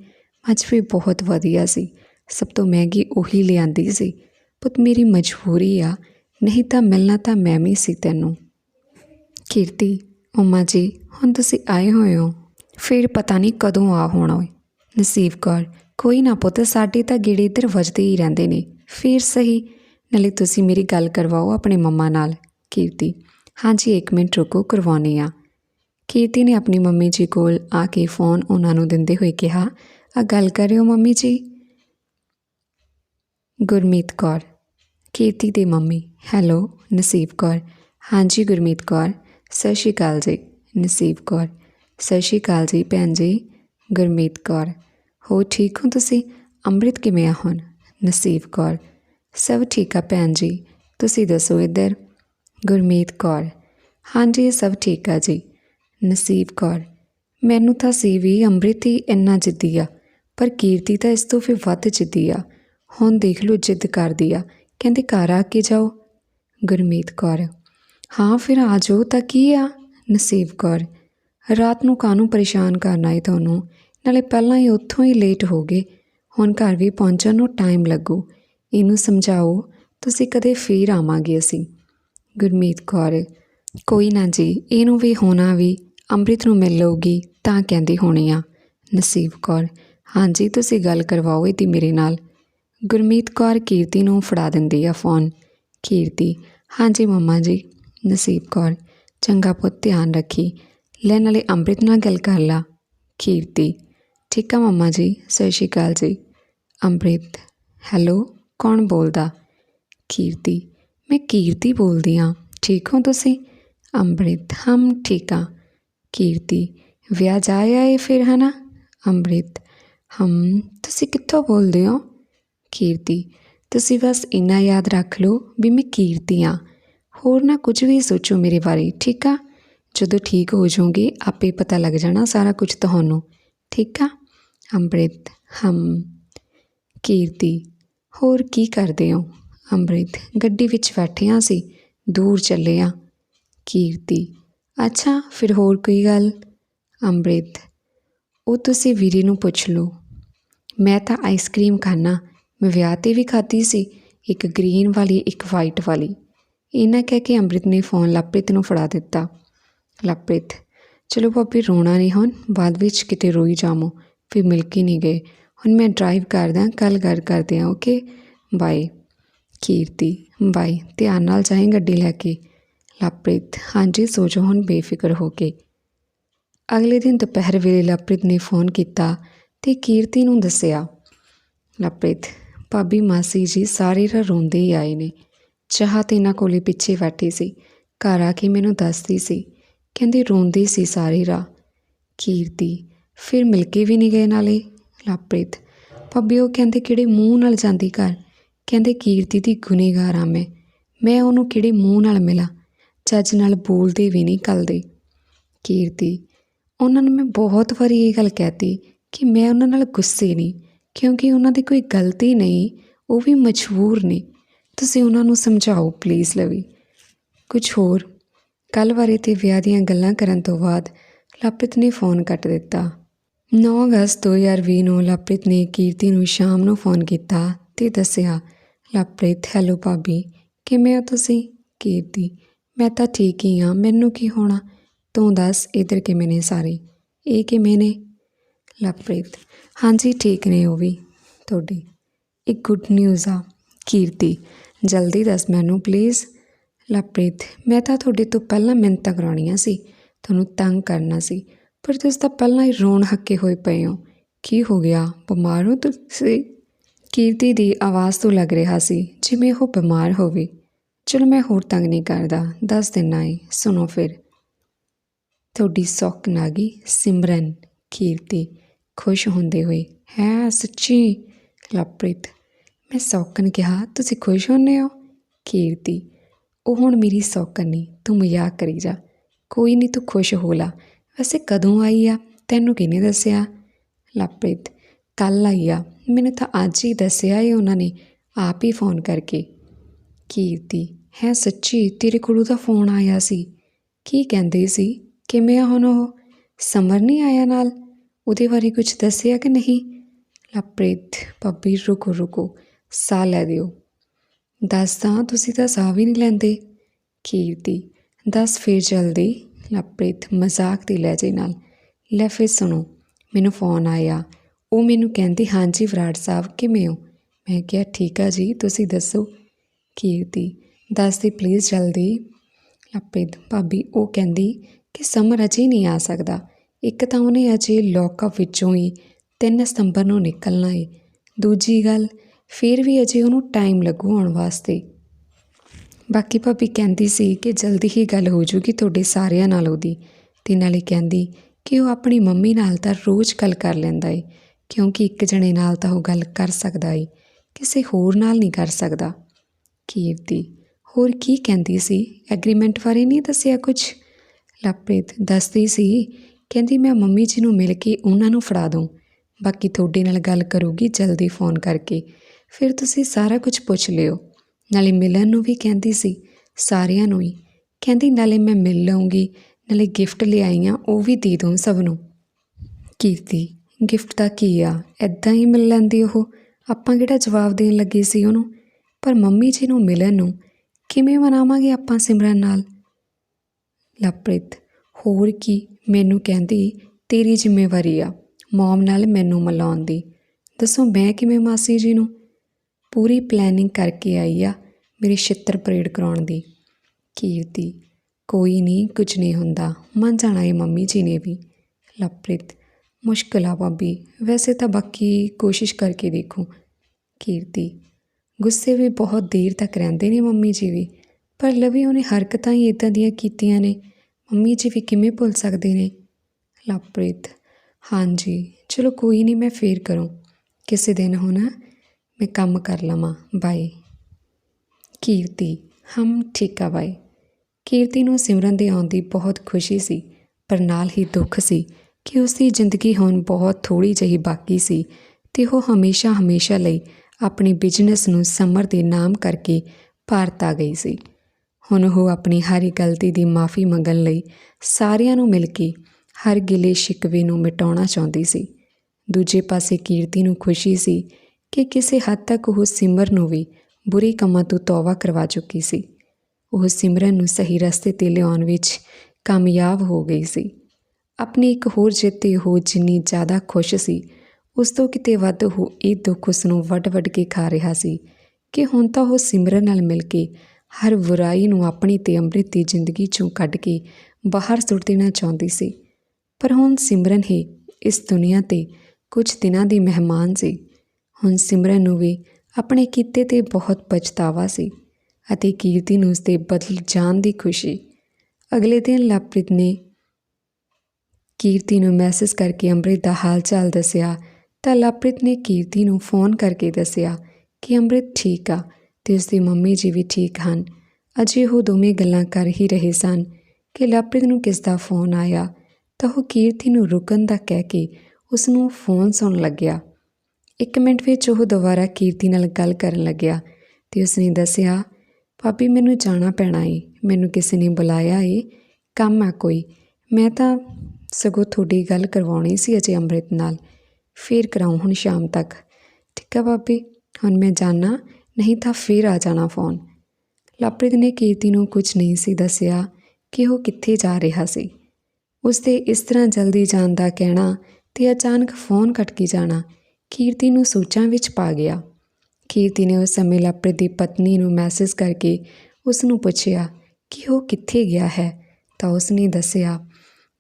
ਅੱਜ ਵੀ ਬਹੁਤ ਵਧੀਆ ਸੀ। ਸਭ ਤੋਂ ਮਹਿੰਗੀ ਉਹੀ ਲਿਆਂਦੀ ਸੀ। ਪੁੱਤ ਮੇਰੀ ਮਜਬੂਰੀ ਆ, ਨਹੀਂ ਤਾਂ ਮਿਲਣਾ ਤਾਂ ਮੈਂ ਵੀ ਸੀ ਤੈਨੂੰ। ਕੀਰਤੀ ਉਮਾ ਜੀ, ਹੁਣ ਤੁਸੀਂ ਆਏ ਹੋਏ ਹੋ। ਫਿਰ ਪਤਾ ਨਹੀਂ ਕਦੋਂ ਆ ਹੋਣਾ ਓਏ। ਨਸੀਬ ਕੌਰ, ਕੋਈ ਨਾ ਪੁੱਤ, ਸਾਡੇ ਤਾਂ ਗੇੜੇ ਇੱਧਰ ਵੱਜਦੇ ਹੀ ਰਹਿੰਦੇ ਨੇ। ਫਿਰ ਸਹੀ ਨਾਲੇ ਤੁਸੀਂ ਮੇਰੀ ਗੱਲ ਕਰਵਾਓ ਆਪਣੇ ਮੰਮਾ ਨਾਲ, ਕੀਰਤੀ। ਹਾਂਜੀ 1 ਮਿੰਟ ਰੁਕੋ ਕਰਵਾਉਣੀ ਆ ਕੀਰਤੀ ਨੇ ਆਪਣੀ ਮੰਮੀ ਜੀ ਕੋਲ ਆ ਕੇ ਫੋਨ ਉਹਨਾਂ ਨੂੰ ਦਿੰਦੇ ਹੋਏ ਕਿਹਾ, ਆ ਗੱਲ ਹੋ ਮੰਮੀ ਜੀ? ਗੁਰਮੀਤ ਕੌਰ। ਕੀਰਤੀ ਦੇ ਮੰਮੀ, ਹੈਲੋ, ਨਸੀਬ ਕੌਰ। ਹਾਂਜੀ, ਗੁਰਮੀਤ ਕੌਰ। ਸਤਿ ਸ਼੍ਰੀ ਅਕਾਲ ਜੀ, ਨਸੀਬ ਕੌਰ। ਸਤਿ ਸ਼੍ਰੀ ਅਕਾਲ ਜੀ, ਭੈਣ ਜੀ, ਗੁਰਮੀਤ ਕੌਰ। ਹੋ ਠੀਕ ਹੋ ਤੁਸੀਂ? ਅੰਮ੍ਰਿਤ ਕਿਵੇਂ ਆ ਹੁਣ? ਨਸੀਬ ਕੌਰ। ਸਭ ਠੀਕ ਆ ਭੈਣ ਜੀ, ਤੁਸੀਂ ਦੱਸੋ ਇੱਧਰ? ਗੁਰਮੀਤ ਕੌਰ। ਹਾਂਜੀ ਸਭ ਠੀਕ ਆ ਜੀ। ਨਸੀਬ ਕੌਰ। ਮੈਨੂੰ ਤਾਂ ਸੀ ਵੀ ਅੰਮ੍ਰਿਤ ਹੀ ਇੰਨਾ ਜਿੱਦੀ ਆ, ਪਰ ਕੀਰਤੀ ਤਾਂ ਇਸ ਤੋਂ ਵੀ ਵੱਧ ਜਿੱਦੀ ਆ। ਹੁਣ ਦੇਖ ਲਓ ਜਿੱਦ ਕਰਦੀ ਆ, ਕਹਿੰਦੇ ਘਰ ਆ ਕੇ ਜਾਓ। ਗੁਰਮੀਤ ਕੌਰ। ਹਾਂ, ਫਿਰ ਆ ਜਾਓ ਤਾਂ ਕੀ ਆ? ਨਸੀਬ ਕੌਰ। ਰਾਤ ਨੂੰ ਕਾਹਨੂੰ ਪਰੇਸ਼ਾਨ ਕਰਨਾ ਏ ਤੁਹਾਨੂੰ? ਨਾਲੇ ਪਹਿਲਾਂ ਹੀ ਉੱਥੋਂ ਹੀ ਲੇਟ ਹੋ ਗਏ। ਹੁਣ ਘਰ ਵੀ ਪਹੁੰਚਣ ਨੂੰ ਟਾਈਮ ਲੱਗੂ। ਇਹਨੂੰ ਸਮਝਾਓ, ਤੁਸੀਂ ਕਦੇ ਫੇਰ ਆਵਾਂਗੇ ਅਸੀਂ। ਗੁਰਮੀਤ ਕੌਰ, ਕੋਈ ਨਾ ਜੀ, ਇਹਨੂੰ ਵੀ ਹੋਣਾ ਵੀ, ਅੰਮ੍ਰਿਤ ਨੂੰ ਮਿਲ ਲਊਗੀ, ਤਾਂ ਕਹਿੰਦੀ ਹੋਣੀ ਆ। ਨਸੀਬ ਕੌਰ ਹਾਂਜੀ ਤੁਸੀਂ ਗੱਲ ਕਰਵਾਓ ਇਹਦੀ ਮੇਰੇ ਨਾਲ। ਗੁਰਮੀਤ ਕੌਰ ਕੀਰਤੀ ਨੂੰ ਫੜਾ ਦਿੰਦੀ ਆ ਫੋਨ। ਕੀਰਤੀ ਹਾਂਜੀ ਮੰਮਾ ਜੀ। ਨਸੀਬ ਕੌਰ, ਚੰਗਾ ਪੁੱਤ, ਧਿਆਨ ਰੱਖੀ। ਲੈ ਨਾਲੇ ਅੰਮ੍ਰਿਤ ਨਾਲ ਗੱਲ ਕਰ ਲਾ। ਕੀਰਤੀ, ਠੀਕ ਆ ਮੰਮਾ ਜੀ, ਸਤਿ ਸ਼੍ਰੀ ਅਕਾਲ ਜੀ। ਅੰਮ੍ਰਿਤ, ਹੈਲੋ। ਕੌਣ ਬੋਲਦਾ? ਕੀਰਤੀ। ਮੈਂ ਕੀਰਤੀ ਬੋਲਦੀ ਹਾਂ ਠੀਕ ਹੋ ਤੁਸੀਂ? ਅੰਮ੍ਰਿਤ, ਹਮ ਠੀਕ ਆ। ਕੀਰਤੀ, ਵਿਆਹ ਜਾਇਆ ਏ ਫਿਰ, ਹਨਾ? ਅੰਮ੍ਰਿਤ, ਹਮ, ਤੁਸੀਂ ਕਿੱਥੋਂ ਬੋਲਦੇ ਹੋ? ਕੀਰਤੀ, ਤੁਸੀਂ ਬਸ ਇੰਨਾ ਯਾਦ ਰੱਖ ਲਓ ਵੀ ਮੈਂ ਕੀਰਤੀ ਆ। ਹੋਰ ਨਾ ਕੁਝ ਵੀ ਸੋਚੋ ਮੇਰੇ ਬਾਰੇ, ਠੀਕ ਆ? ਜਦੋਂ ਠੀਕ ਹੋ ਜਾਓਗੇ, ਆਪੇ ਪਤਾ ਲੱਗ ਜਾਣਾ ਸਾਰਾ ਕੁਝ ਤੁਹਾਨੂੰ। ਠੀਕ ਆ? ਅੰਮ੍ਰਿਤ, ਹਮ। ਕੀਰਤੀ ਹੋਰ ਕੀ ਕਰਦੇ ਹੋ? ਅੰਮ੍ਰਿਤ, ਗੱਡੀ ਵਿੱਚ ਬੈਠੇ ਹਾਂ ਸੀ, ਦੂਰ ਚੱਲੇ ਆ ਕੀਰਤੀ, ਅੱਛਾ, ਫਿਰ ਹੋਰ ਕੋਈ ਗੱਲ? ਅੰਮ੍ਰਿਤ, ਉਹ ਤੁਸੀਂ ਵੀਰੇ ਨੂੰ ਪੁੱਛ ਲਓ। ਮੈਂ ਤਾਂ ਆਈਸਕ੍ਰੀਮ ਖਾਣਾ ਮੈਂ ਵਿਆਹ ਤੇ ਵੀ ਖਾਧੀ ਸੀ, ਇੱਕ ਗ੍ਰੀਨ ਵਾਲੀ, ਇੱਕ ਵਾਈਟ ਵਾਲੀ। ਇਹਨਾਂ ਕਹਿ ਕੇ ਅੰਮ੍ਰਿਤ ਨੇ ਫੋਨ ਲਵਪ੍ਰੀਤ ਨੂੰ ਫੜਾ ਦਿੱਤਾ। ਲਵਪ੍ਰੀਤ, ਚਲੋ ਭਾਬੀ ਰੋਣਾ ਨਹੀਂ ਹੁਣ, ਬਾਅਦ ਵਿੱਚ ਕਿਤੇ ਰੋਈ ਜਾਮੋ ਫਿਰ ਮਿਲ ਕੇ ਨਹੀਂ ਗਏ। ਹੁਣ ਮੈਂ ਡਰਾਈਵ ਕਰਦਾ ਕੱਲ ਗੱਲ ਕਰਦੇ ਹਾਂ ਓਕੇ ਬਾਏ ਕੀਰਤੀ ਬਾਏ ਧਿਆਨ ਨਾਲ ਜਾਈਂ ਗੱਡੀ ਲੈ ਕੇ। ਲਵਪ੍ਰੀਤ, ਹਾਂਜੀ, ਸੋ ਜਾਓ, ਹੁਣ ਬੇਫਿਕਰ ਹੋ ਕੇ। ਅਗਲੇ ਦਿਨ ਦੁਪਹਿਰ ਵੇਲੇ ਲਵਪ੍ਰੀਤ ਨੇ ਫੋਨ ਕੀਤਾ ਤੇ ਕੀਰਤੀ ਨੂੰ ਦੱਸਿਆ, ਲਵਪ੍ਰੀਤ, ਭਾਬੀ ਮਾਸੀ ਜੀ ਸਾਰੇ ਰ ਰੋਂਦੇ ਹੀ ਆਏ ਨੇ। ਚਾਹਤ ਇਹਨਾਂ ਕੋਲੇ ਪਿੱਛੇ ਬੈਠੀ ਸੀ। ਘਰ ਆ ਕੇ ਮੈਨੂੰ ਦੱਸਦੀ ਸੀ। ਕਹਿੰਦੀ ਰੋਂਦੀ ਸੀ ਸਾਰੀ ਰਾਹ। ਕੀਰਤੀ, ਫਿਰ ਮਿਲ ਕੇ ਵੀ ਨਹੀਂ ਗਏ ਨਾਲੇ? ਲਾਪ੍ਰੀਤ। ਭਾਬੀ ਉਹ ਕਹਿੰਦੇ ਕਿਹੜੇ ਮੂੰਹ ਨਾਲ ਜਾਂਦੀ ਘਰ। ਕਹਿੰਦੇ ਕੀਰਤੀ ਦੀ ਗੁਨੇਗਾਰ ਆ ਮੈਂ। ਮੈਂ ਉਹਨੂੰ ਕਿਹੜੇ ਮੂੰਹ ਨਾਲ ਮਿਲਾਂ। ਚੱਜ ਨਾਲ ਬੋਲਦੇ ਵੀ ਨਹੀਂ ਕੱਲਦੇ। ਕੀਰਤੀ, ਉਹਨਾਂ ਨੂੰ ਮੈਂ ਬਹੁਤ ਵਾਰੀ ਇਹ ਗੱਲ ਕਹਿਤੀ ਕਿ ਮੈਂ ਉਹਨਾਂ ਨਾਲ ਗੁੱਸੇ ਨਹੀਂ, ਕਿਉਂਕਿ ਉਹਨਾਂ ਦੀ ਕੋਈ ਗਲਤੀ ਨਹੀਂ, ਉਹ ਵੀ ਮਜਬੂਰ ਨੇ। ਤੁਸੀਂ ਉਹਨਾਂ ਨੂੰ ਸਮਝਾਓ ਪਲੀਜ਼ ਲਵੀ। ਕੁਝ ਹੋਰ। ਕੱਲ੍ਹ ਬਾਰੇ ਤੇ ਵਿਆਹ ਦੀਆਂ ਗੱਲਾਂ ਕਰਨ ਤੋਂ ਬਾਅਦ ਲਵਪ੍ਰੀਤ ਨੇ ਫੋਨ ਕੱਟ ਦਿੱਤਾ। 9 ਅਗਸਤ 2020 ਨੂੰ ਲਵਪ੍ਰੀਤ ਨੇ ਕੀਰਤੀ ਨੂੰ ਸ਼ਾਮ ਨੂੰ ਫੋਨ ਕੀਤਾ ਤੇ ਦੱਸਿਆ, ਲਵਪ੍ਰੀਤ, ਹੈਲੋ ਭਾਬੀ, ਕਿਵੇਂ ਹੋ ਤੁਸੀਂ? ਕੀਰਤੀ, ਮੈਂ ਤਾਂ ਠੀਕ ਹੀ ਹਾਂ, ਮੈਨੂੰ ਕੀ ਹੋਣਾ? ਤੂੰ ਦੱਸ, ਇੱਧਰ ਕਿਵੇਂ ਨੇ ਸਾਰੇ? ਇਹ ਕਿਵੇਂ ਨੇ? ਲਵਪ੍ਰੀਤ, ਹਾਂਜੀ, ਠੀਕ ਨੇ ਉਹ ਵੀ, ਤੁਹਾਡੀ। ਇੱਕ ਗੁੱਡ ਨਿਊਜ਼ ਆ, ਕੀਰਤੀ, ਜਲਦੀ ਦੱਸ ਮੈਨੂੰ ਪਲੀਜ਼ ਲਵਪ੍ਰੀਤ, ਮੈਂ ਤਾਂ ਤੁਹਾਡੇ ਤੋਂ ਪਹਿਲਾਂ ਮਿੰਨਤਾਂ ਕਰਾਉਣੀਆਂ ਸੀ, ਤੁਹਾਨੂੰ ਤੰਗ ਕਰਨਾ ਸੀ ਪਰ ਤੁਸੀਂ ਤਾਂ ਪਹਿਲਾਂ ਹੀ ਰੋਣ ਹੱਕੇ ਹੋਏ ਪਏ ਹੋ। ਕੀ ਹੋ ਗਿਆ? ਬਿਮਾਰ ਹੋ ਤੁਸੀਂ? ਕੀਰਤੀ ਦੀ ਆਵਾਜ਼ ਤੋਂ ਲੱਗ ਰਿਹਾ ਸੀ, ਜਿਵੇਂ ਉਹ ਬਿਮਾਰ ਹੋਵੇ। ਚਲੋ ਮੈਂ ਹੋਰ ਤੰਗ ਨਹੀਂ ਕਰਦਾ, ਦੱਸ ਦਿਨਾ ਏ। ਸੁਣੋ ਫਿਰ। ਤੁਹਾਡੀ ਸੌਕ ਨਾਗੀ, ਸਿਮਰਨ, ਕੀਰਤੀ, ਖੁਸ਼ ਹੁੰਦੇ ਹੋਏ। ਹੈ, ਸੱਚੀ? ਲਵਪ੍ਰੀਤ ਮੈਂ ਸੌਕਨ ਕਿਹਾ, ਤੁਸੀਂ ਖੁਸ਼ ਹੁੰਦੇ ਹੋ? ਕੀਰਤੀ। ਉਹ ਹੁਣ ਮੇਰੀ ਸੌਕਨ ਨਹੀਂ ਤੂੰ ਮਜ਼ਾਕ ਕਰੀ ਜਾ। ਕੋਈ ਨਹੀਂ ਤੂੰ ਖੁਸ਼ ਹੋ ਲਾ। ਵੈਸੇ ਕਦੋਂ ਆਈ ਆ? ਤੈਨੂੰ ਕਿਹਨੇ ਦੱਸਿਆ? ਲਵਪ੍ਰੀਤ ਕੱਲ ਆਈ ਆ। ਮੈਨੂੰ ਤਾਂ ਅੱਜ ਹੀ ਦੱਸਿਆ ਏ ਉਹਨਾਂ ਨੇ, ਆਪ ਹੀ ਫੋਨ ਕਰਕੇ। ਕੀਰਤੀ, ਹੈ ਸੱਚੀ, ਤੇਰੇ ਕੋਲੋਂ ਤਾਂ ਫੋਨ ਆਇਆ ਸੀ। ਕੀ ਕਹਿੰਦੇ ਸੀ? ਕਿਵੇਂ ਆ ਹੁਣ ਉਹ? ਸਮਰ ਨਹੀਂ ਆਇਆ ਨਾਲ? ਉਹਦੇ ਬਾਰੇ ਕੁਝ ਦੱਸਿਆ ਕਿ ਨਹੀਂ? ਲਵਪ੍ਰੀਤ ਪੱਬੀ ਰੁਕੋ ਰੁਕੋ, ਸਾਹ ਲੈ ਦਿਓ। ਦੱਸ ਤਾਂ, ਤੁਸੀਂ ਤਾਂ ਸਾਹ ਵੀ ਨਹੀਂ ਲੈਂਦੇ। ਕੀਰਤੀ, ਦੱਸ ਫਿਰ ਜਲਦੀ। ਲਵਪ੍ਰੀਤ ਮਜ਼ਾਕ ਦੀ ਲਹਿਜੇ ਨਾਲ, ਲੈ ਫਿਰ ਸੁਣੋ, ਮੈਨੂੰ ਫੋਨ ਆਇਆ। ਉਹ ਮੈਨੂੰ ਕਹਿੰਦੀ, ਹਾਂਜੀ ਵਿਰਾਟ ਸਾਹਿਬ, ਕਿਵੇਂ ਹੋ? ਮੈਂ ਕਿਹਾ, ਠੀਕ ਆ ਜੀ, ਤੁਸੀਂ ਦੱਸੋ ਕੀਰਤੀ ਦੱਸਦੀ ਪਲੀਜ਼ ਜਲਦੀ। ਲਵਪ੍ਰੀਤ ਭਾਬੀ, ਉਹ ਕਹਿੰਦੀ, ਕਿ ਸਮਰ ਅਜੇ ਨਹੀਂ ਆ ਸਕਦਾ। ਇੱਕ ਤਾਂ ਉਹਨੇ ਅਜੇ ਲੌਕਅਪ ਵਿੱਚੋਂ ਹੀ 3 ਸਤੰਬਰ ਨੂੰ ਨਿਕਲਣਾ ਏ। ਦੂਜੀ ਗੱਲ, ਫਿਰ ਵੀ ਅਜੇ ਉਹਨੂੰ ਟਾਈਮ ਲੱਗੂ ਆਉਣ ਵਾਸਤੇ। ਬਾਕੀ ਭਾਬੀ ਕਹਿੰਦੀ ਸੀ ਕਿ ਜਲਦੀ ਹੀ ਗੱਲ ਹੋ ਜੂਗੀ ਤੁਹਾਡੇ ਸਾਰਿਆਂ ਨਾਲ ਉਹਦੀ। ਤੇ ਨਾਲੇ ਕਹਿੰਦੀ ਕਿ ਉਹ ਆਪਣੀ ਮੰਮੀ ਨਾਲ ਤਾਂ ਰੋਜ਼ ਗੱਲ ਕਰ ਲੈਂਦਾ ਏ, ਕਿਉਂਕਿ ਇੱਕ ਜਣੇ ਨਾਲ ਤਾਂ ਉਹ ਗੱਲ ਕਰ ਸਕਦਾ ਏ, ਕਿਸੇ ਹੋਰ ਨਾਲ ਨਹੀਂ ਕਰ ਸਕਦਾ। ਕੀਰਤੀ, ਹੋਰ ਕੀ ਕਹਿੰਦੀ ਸੀ? ਐਗਰੀਮੈਂਟ ਬਾਰੇ ਨਹੀਂ ਦੱਸਿਆ ਕੁਝ ਲਪ੍ਰੀਤ ਦੱਸਦੀ ਸੀ, ਕਹਿੰਦੀ ਮੈਂ ਮੰਮੀ ਜੀ ਨੂੰ ਮਿਲ ਕੇ ਉਹਨਾਂ ਨੂੰ ਫੜਾ ਦੂੰ, ਬਾਕੀ ਤੁਹਾਡੇ ਨਾਲ ਗੱਲ ਕਰੂਗੀ ਜਲਦੀ ਫੋਨ ਕਰਕੇ। ਫਿਰ ਤੁਸੀਂ ਸਾਰਾ ਕੁਝ ਪੁੱਛ ਲਿਓ। ਨਾਲੇ ਮਿਲਣ ਨੂੰ ਵੀ ਕਹਿੰਦੀ ਸੀ, ਸਾਰਿਆਂ ਨੂੰ ਹੀ। ਕਹਿੰਦੀ, ਨਾਲੇ ਮੈਂ ਮਿਲ ਲਵਾਂਗੀ ਨਾਲੇ ਗਿਫਟ ਲਿਆਈ ਲਿਆਈਆਂ ਉਹ ਵੀ ਦੇ ਦੂੰ ਸਭ ਨੂੰ। ਕੀਰਤੀ ਗਿਫਟ ਦਾ ਕੀ ਆ? ਐਦਾਂ ਹੀ ਮਿਲ ਲੈਂਦੀ ਉਹ। ਆਪਾਂ ਕਿਹੜਾ ਜਵਾਬ ਦੇਣ ਲੱਗੇ ਸੀ ਉਹਨੂੰ? ਪਰ ਮੰਮੀ ਜੀ ਨੂੰ ਮਿਲਣ ਨੂੰ ਕਿਵੇਂ ਮਨਾਵਾਂਗੇ ਆਪਾਂ ਸਿਮਰਨ ਨਾਲ? ਲਵਪ੍ਰੀਤ ਹੋਰ ਕੀ? ਮੈਨੂੰ ਕਹਿੰਦੀ, ਤੇਰੀ ਜ਼ਿੰਮੇਵਾਰੀ ਆ, ਮਮ ਨਾਲ ਮੈਨੂੰ ਮਿਲਾਉਣ ਦੀ। ਦੱਸੋ, ਮੈਂ ਕਿਵੇਂ ਮਾਸੀ ਜੀ ਨੂੰ? ਪੂਰੀ ਪਲੈਨਿੰਗ ਕਰਕੇ ਆਈ ਆ ਮੇਰੀ ਛਿੱਤਰ ਪਰੇਡ ਕਰਾਉਣ ਦੀ ਕੀਰਤੀ ਕੋਈ ਨਹੀਂ, ਕੁਝ ਨਹੀਂ ਹੁੰਦਾ। ਮੰਨ ਜਾਣਾ ਏ ਮੰਮੀ ਜੀ ਨੇ ਵੀ। ਲਵਪ੍ਰੀਤ ਮੁਸ਼ਕਿਲ ਆ ਭਾਬੀ। ਵੈਸੇ ਤਾਂ ਬਾਕੀ ਕੋਸ਼ਿਸ਼ ਕਰਕੇ ਦੇਖੋ। ਕੀਰਤੀ, ਗੁੱਸੇ ਵੀ ਬਹੁਤ ਦੇਰ ਤੱਕ ਰਹਿੰਦੇ ਨੇ ਮੰਮੀ ਜੀ ਵੀ। ਪਰ ਲਵੀ, ਉਹਨੇ ਹਰਕਤਾਂ ਹੀ ਇਦਾਂ ਦੀਆਂ ਕੀਤੀਆਂ ਨੇ। ਮੰਮੀ ਜੀ ਵੀ ਕਿਵੇਂ ਭੁੱਲ ਸਕਦੇ ਨੇ? ਲਵਪ੍ਰੀਤ ਹਾਂਜੀ, ਚਲੋ ਕੋਈ ਨਹੀਂ, ਮੈਂ ਫੇਰ ਕਰੂੰ। ਕਿਸੇ ਦਿਨ ਹੁਣ ਮੈਂ ਕੰਮ ਕਰ ਲਵਾਂ। ਬਾਏ ਕੀਰਤੀ, ਹਮ ਠੀਕ ਆ ਕੀਰਤੀ ਨੂੰ ਸਿਮਰਨ ਦੇ ਆਉਣ ਦੀ ਬਹੁਤ ਖੁਸ਼ੀ ਸੀ, ਪਰ ਨਾਲ ਹੀ ਦੁੱਖ ਸੀ ਕਿ ਉਸ ਦੀ ਜ਼ਿੰਦਗੀ ਹੁਣ ਬਹੁਤ ਥੋੜੀ ਜਿਹੀ ਬਾਕੀ ਸੀ ਤੇ ਉਹ ਹਮੇਸ਼ਾ ਹਮੇਸ਼ਾ ਲਈ ਆਪਣੀ ਬਿਜ਼ਨਸ ਨੂੰ ਸਮਰ ਦੇ ਨਾਮ ਕਰਕੇ ਭਾਰਤ ਆ ਗਈ ਸੀ। ਹੁਣ ਉਹ ਆਪਣੀ ਹਰ ਗਲਤੀ ਦੀ ਮਾਫੀ ਮੰਗਣ ਲਈ ਸਾਰਿਆਂ ਨੂੰ ਮਿਲ ਕੇ ਹਰ ਗਿਲੇ ਸ਼ਿਕਵੇ ਨੂੰ ਮਿਟਾਉਣਾ ਚਾਹੁੰਦੀ ਸੀ। ਦੂਜੇ ਪਾਸੇ ਕੀਰਤੀ ਨੂੰ ਖੁਸ਼ੀ ਸੀ ਕਿ ਕਿਸੇ ਹੱਦ ਤੱਕ ਉਹ ਸਿਮਰ ਨੂੰ ਵੀ ਬੁਰੇ ਕੰਮਾਂ ਤੋਂ ਤੌਬਾ ਕਰਵਾ ਚੁੱਕੀ ਸੀ। ਉਹ ਸਿਮਰਨ ਨੂੰ ਸਹੀ ਰਸਤੇ ਤੇ ਲਿਆਉਣ ਵਿੱਚ ਕਾਮਯਾਬ ਹੋ ਗਈ ਸੀ। ਆਪਣੀ ਇੱਕ ਹੋਰ ਜਿੱਤ ਤੇ ਉਹ ਜਿੰਨੀ ਜ਼ਿਆਦਾ ਖੁਸ਼ ਸੀ, ਉਸ ਤੋਂ ਕਿਤੇ ਵੱਧ ਉਹ ਇਹ ਦੁੱਖ ਉਸ ਨੂੰ ਵੱਡ-ਵੱਡ ਕੇ ਖਾ ਰਿਹਾ ਸੀ ਕਿ ਹੁਣ ਤਾਂ ਉਹ ਸਿਮਰਨ ਨਾਲ ਮਿਲ ਕੇ ਹਰ ਬੁਰਾਈ ਨੂੰ ਆਪਣੀ ਤੇ ਅੰਮ੍ਰਿਤ ਦੀ ਜ਼ਿੰਦਗੀ ਚੋਂ ਕੱਢ ਕੇ ਬਾਹਰ ਸੁੱਟ ਦੇਣਾ ਚਾਹੁੰਦੀ ਸੀ। ਪਰ ਹੁਣ ਸਿਮਰਨ ਹੀ ਇਸ ਦੁਨੀਆ ਤੇ ਕੁਝ ਦਿਨਾਂ ਦੀ ਮਹਿਮਾਨ ਸੀ। ਹੁਣ ਸਿਮਰਨ ਨੂੰ ਵੀ ਆਪਣੇ ਕੀਤੇ ਤੇ ਬਹੁਤ ਪਛਤਾਵਾ ਸੀ ਅਤੇ ਕੀਰਤੀ ਨੂੰ ਉਸਦੇ ਬਦਲ ਜਾਣ ਦੀ ਖੁਸ਼ੀ। ਅਗਲੇ ਦਿਨ ਲਵਪ੍ਰੀਤ ਨੇ ਕੀਰਤੀ ਨੂੰ ਮੈਸੇਜ ਕਰਕੇ ਅੰਮ੍ਰਿਤ ਦਾ ਹਾਲ ਚਾਲ ਦੱਸਿਆ ਤਾਂ ਲਵਪ੍ਰੀਤ ਨੇ ਕੀਰਤੀ ਨੂੰ ਫੋਨ ਕਰਕੇ ਦੱਸਿਆ ਕਿ ਅੰਮ੍ਰਿਤ ਠੀਕ ਆ ਤੇ ਉਸਦੀ ਮੰਮੀ ਜੀ ਵੀ ਠੀਕ ਹਨ। ਅਜੇ ਉਹ ਦੋਵੇਂ ਗੱਲਾਂ ਕਰ ਹੀ ਰਹੇ ਸਨ ਕਿ ਲਵਪ੍ਰੀਤ ਨੂੰ ਕਿਸ ਦਾ ਫੋਨ ਆਇਆ ਤਾਂ ਉਹ ਕੀਰਤੀ ਨੂੰ ਰੁਕਣ ਦਾ ਕਹਿ ਕੇ ਉਸ ਨੂੰ ਫੋਨ ਸੁਣ ਲੱਗਿਆ। ਇੱਕ ਮਿੰਟ ਵਿੱਚ ਉਹ ਦੁਬਾਰਾ ਕੀਰਤੀ ਨਾਲ ਗੱਲ ਕਰਨ ਲੱਗਿਆ ਤੇ ਉਸਨੇ ਦੱਸਿਆ, ਭਾਬੀ, ਮੈਨੂੰ ਜਾਣਾ ਪੈਣਾ ਏ, ਮੈਨੂੰ ਕਿਸੇ ਨੇ ਬੁਲਾਇਆ ਏ, ਕੰਮ ਆ ਕੋਈ। ਮੈਂ ਤਾਂ ਸਗੋਂ ਤੁਹਾਡੀ ਗੱਲ ਕਰਵਾਉਣੀ ਸੀ ਅਜੇ ਅੰਮ੍ਰਿਤ ਨਾਲ, ਫੇਰ ਕਰਾਉਂ ਹੁਣ ਸ਼ਾਮ ਤੱਕ। ਠੀਕ ਆ ਭਾਬੀ, ਹੁਣ ਮੈਂ ਜਾਣਾ, ਨਹੀਂ ਤਾਂ ਫੇਰ ਆ ਜਾਣਾ ਫੋਨ। ਲਪ੍ਰਿਤ ਨੇ ਕੀਰਤੀ ਨੂੰ ਕੁਝ ਨਹੀਂ ਸੀ ਦੱਸਿਆ ਕਿ ਉਹ ਕਿੱਥੇ ਜਾ ਰਿਹਾ ਸੀ। ਉਸਦੇ ਇਸ ਤਰ੍ਹਾਂ ਜਲਦੀ ਜਾਣ ਦਾ ਕਹਿਣਾ ਤੇ ਅਚਾਨਕ ਫੋਨ ਕੱਟ ਕੇ ਜਾਣਾ ਕੀਰਤੀ ਨੂੰ ਸੋਚਾਂ ਵਿੱਚ ਪਾ ਗਿਆ। ਕੀਰਤੀ ਨੇ ਉਸ ਸਮੇਂ ਲਵਪ੍ਰੀਤ ਦੀ ਪਤਨੀ ਨੂੰ ਮੈਸੇਜ ਕਰਕੇ ਉਸ ਨੂੰ ਪੁੱਛਿਆ, ਕਿ ਉਹ ਕਿੱਥੇ ਗਿਆ ਹੈ? ਤਾਂ ਉਸ ਨੇ ਦੱਸਿਆ,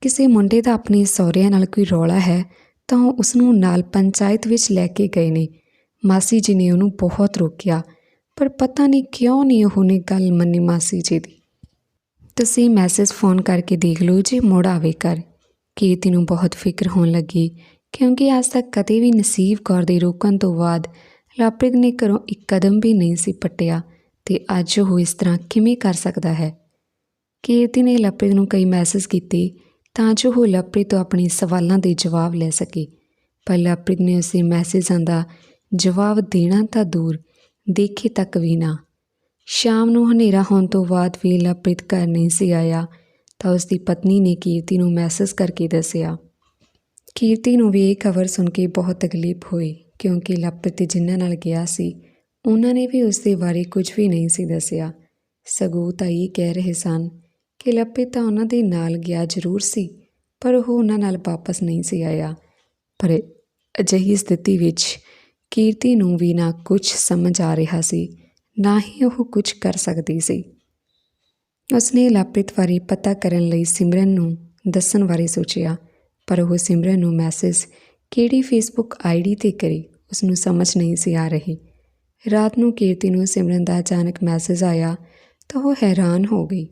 ਕਿਸੇ ਮੁੰਡੇ ਦਾ ਆਪਣੇ ਸਹੁਰਿਆਂ ਨਾਲ ਕੋਈ ਰੌਲਾ ਹੈ, ਤਾਂ ਉਹ ਉਸ ਨੂੰ ਨਾਲ ਪੰਚਾਇਤ ਵਿੱਚ ਲੈ ਕੇ ਗਏ ਨੇ। ਮਾਸੀ ਜੀ ਨੇ ਉਹਨੂੰ ਬਹੁਤ ਰੋਕਿਆ, ਪਰ ਪਤਾ ਨਹੀਂ ਕਿਉਂ ਨਹੀਂ ਉਹਨੇ ਗੱਲ ਮੰਨੀ ਮਾਸੀ ਜੀ ਦੀ। ਤੁਸੀਂ ਮੈਸੇਜ ਫੋਨ ਕਰਕੇ ਦੇਖ ਲਓ ਜੇ ਮੁੜ ਆਵੇ ਕਰ ਕੀਰਤੀ ਨੂੰ ਬਹੁਤ ਫਿਕਰ ਹੋਣ ਲੱਗੀ। ਕਿਉਂਕਿ ਅੱਜ ਤੱਕ ਕਦੇ ਵੀ ਨਸੀਬ ਕੌਰ ਦੇ ਰੋਕਣ ਤੋਂ ਬਾਅਦ ਲਵਪ੍ਰੀਤ ਨੇ ਘਰੋਂ ਇੱਕ ਕਦਮ ਵੀ ਨਹੀਂ ਸੀ ਪੱਟਿਆ ਤੇ ਅੱਜ ਉਹ ਇਸ ਤਰ੍ਹਾਂ ਕਿਵੇਂ ਕਰ ਸਕਦਾ ਹੈ? ਕੀਰਤੀ ਨੇ ਲਵਪ੍ਰੀਤ ਨੂੰ ਕਈ ਮੈਸੇਜ ਕੀਤੇ ਤਾਂ ਜੋ ਉਹ ਲਵਪ੍ਰੀਤ ਤੋਂ ਆਪਣੇ ਸਵਾਲਾਂ ਦੇ ਜਵਾਬ ਲੈ ਸਕੇ। ਪਰ ਲਵਪ੍ਰੀਤ ਨੇ ਉਸੇ ਮੈਸੇਜਾਂ ਦਾ ਜਵਾਬ ਦੇਣਾ ਤਾਂ ਦੂਰ, ਦੇਖੇ ਤੱਕ ਵੀ ਨਾ। ਸ਼ਾਮ ਨੂੰ ਹਨੇਰਾ ਹੋਣ ਤੋਂ ਬਾਅਦ ਵੀ ਲਵਪ੍ਰੀਤ ਘਰ ਨਹੀਂ ਸੀ ਆਇਆ ਤਾਂ ਉਸ ਦੀ ਪਤਨੀ ਨੇ ਕੀਰਤੀ ਨੂੰ ਮੈਸੇਜ ਕਰਕੇ ਦੱਸਿਆ ਕੀਰਤੀ ਨੂੰ ਵੀ ਇਹ ਖਬਰ ਸੁਣ ਕੇ ਬਹੁਤ ਤਕਲੀਫ ਹੋਈ, ਕਿਉਂਕਿ ਲਵਪ੍ਰੀਤ ਜਿਨ੍ਹਾਂ ਨਾਲ ਗਿਆ ਸੀ, ਉਹਨਾਂ ਨੇ ਵੀ ਉਸ ਦੇ ਬਾਰੇ ਕੁਝ ਵੀ ਨਹੀਂ ਸੀ ਦੱਸਿਆ। ਸਗੋਂ ਤਾਂ ਇਹ ਕਹਿ ਰਹੇ ਸਨ ਕਿ ਲਵਪ੍ਰੀਤ ਤਾਂ ਉਹਨਾਂ ਦੇ ਨਾਲ ਗਿਆ ਜ਼ਰੂਰ ਸੀ, ਪਰ ਉਹ ਉਹਨਾਂ ਨਾਲ ਵਾਪਸ ਨਹੀਂ ਸੀ ਆਇਆ। ਪਰ ਅਜਿਹੀ ਸਥਿਤੀ ਵਿੱਚ ਕੀਰਤੀ ਨੂੰ ਵੀ ਨਾ ਕੁਝ ਸਮਝ ਆ ਰਿਹਾ ਸੀ, ਨਾ ਹੀ ਉਹ ਕੁਝ ਕਰ ਸਕਦੀ ਸੀ। ਉਸਨੇ ਲਾਪ੍ਰਿਤ ਬਾਰੇ ਪਤਾ ਕਰਨ ਲਈ ਸਿਮਰਨ ਨੂੰ ਦੱਸਣ ਬਾਰੇ ਸੋਚਿਆ। ਪਰ ਉਹ ਸਿਮਰਨ ਨੂੰ ਮੈਸੇਜ ਕਿਹੜੀ ਫੇਸਬੁੱਕ ਆਈਡੀ ਤੇ ਕਰੇ ਉਸ ਨੂੰ ਸਮਝ ਨਹੀਂ ਸੀ ਆ ਰਹੀ। ਰਾਤ ਨੂੰ ਕੀਰਤੀ ਨੂੰ ਸਿਮਰਨ ਦਾ ਅਚਾਨਕ ਮੈਸੇਜ ਆਇਆ ਤਾਂ ਉਹ ਹੈਰਾਨ ਹੋ ਗਈ।